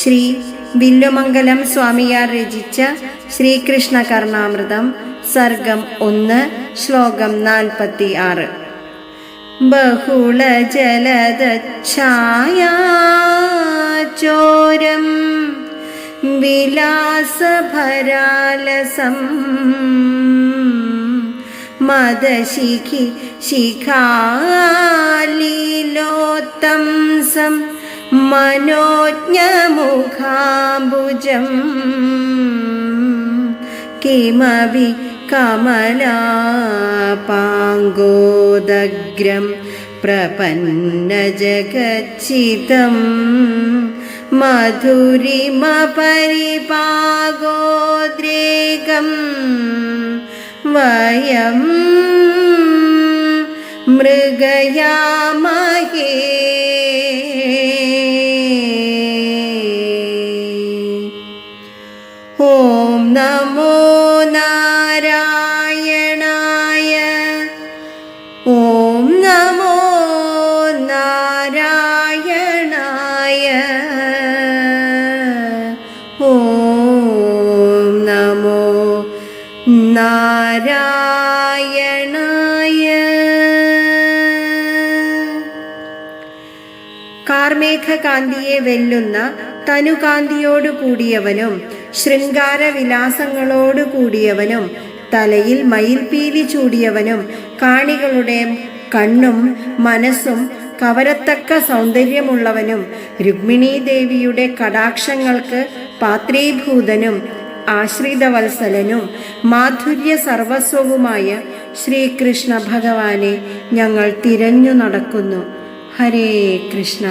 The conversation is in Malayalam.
ശ്രീ വില്ലുമംഗലം സ്വാമിയാർ രചിച്ച ശ്രീകൃഷ്ണ കർണാമൃതം സർഗം ഒന്ന് ശ്ലോകം നാൽപ്പത്തി ആറ് ബഹുള ജലദഛായാചോരം വിലാസഭരാലസം. മദശിഖി ശിഖാലീലോത്തംസം മനോജ്ഞമുഖാംബുജം. കിമപി കമലാപാങ്കോദഗ്രം പ്രപന്നജഗച്ചിതം മധുരിമപരിപാഗോദ്രേകം വയം മൃഗയാമഹേ നമോ നാരായണായ ഓം നമോ നാരായണായ. ഓം നമോ നാരായണായ. കാർമേഘകാന്തിയെ വെല്ലുന്ന തനുകാന്തിയോടു കൂടിയവനും ശൃംഗാര വിലാസങ്ങളോടു കൂടിയവനും തലയിൽ മയിൽപീലി ചൂടിയവനും കാണികളുടെ കണ്ണും മനസ്സും കവരത്തക്ക സൗന്ദര്യമുള്ളവനും രുക്മിണീ ദേവിയുടെ കടാക്ഷങ്ങൾക്ക് പാത്രീഭൂതനും ആശ്രിതവത്സലനും മാധുര്യ സർവസ്വവുമായ ശ്രീകൃഷ്ണ ഭഗവാനെ ഞങ്ങൾ തിരഞ്ഞു നടക്കുന്നു. ഹരേ കൃഷ്ണ.